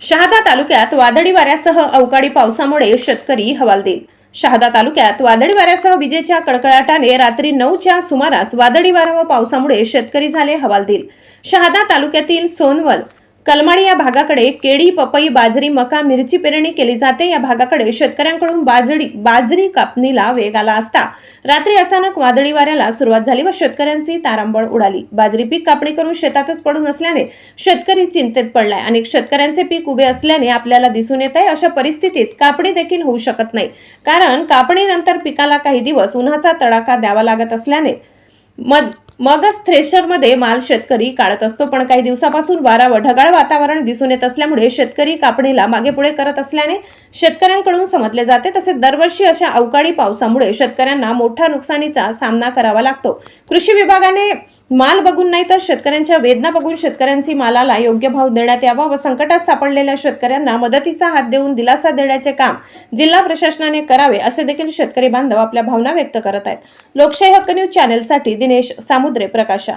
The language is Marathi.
शहादा तालुक्यात वादळी वाऱ्यासह अवकाळी पावसामुळे शेतकरी हवालदिल. शहादा तालुक्यात वादळी वाऱ्यासह विजेच्या कडकडाटाने रात्री नऊच्या सुमारास वादळी वारा व पावसामुळे शेतकरी झाले हवालदिल. शहादा तालुक्यातील सोनवल कलमाडी या भागाकडे केळी पपई बाजरी मका मिरची पेरणी केली जाते. या भागाकडे शेतकऱ्यांकडून बाजरी बाजरी कापणीला वेग आला असता. रात्री अचानक वादळी वाऱ्याला सुरुवात झाली व शेतकऱ्यांची तारांबळ उडाली. बाजरी पीक कापणी करून शेतातच पडून असल्याने शेतकरी चिंतेत पडलाय. अनेक शेतकऱ्यांचे पीक उभे असल्याने आपल्याला दिसून येत आहे अशा परिस्थितीत कापणी देखील होऊ शकत नाही. कारण कापणीनंतर पिकाला काही दिवस उन्हाचा तडाखा द्यावा लागत असल्याने मद मगच थ्रेशरमध्ये माल शेतकरी काढत असतो. पण काही दिवसापासून वारा व ढगाळ वातावरण दिसून येत असल्यामुळे शेतकरी कापणीला मागे पुढे करत असल्याने शेतकऱ्यांकडून समजले जाते. तसेच दरवर्षी अशा अवकाळी पावसामुळे शेतकऱ्यांना मोठ्या नुकसानीचा सामना करावा लागतो. कृषी विभागाने माल बघून नाही तर शेतकऱ्यांच्या वेदना बघून शेतकऱ्यांची मालाला योग्य भाव देण्यात यावा व संकटात सापडलेल्या शेतकऱ्यांना मदतीचा हात देऊन दिलासा देण्याचे काम जिल्हा प्रशासनाने करावे असे देखील शेतकरी बांधव आपल्या भावना व्यक्त करत आहेत. लोकशाही हक्क न्यूज चॅनेलसाठी दिनेश सामुद्रे प्रकाशा.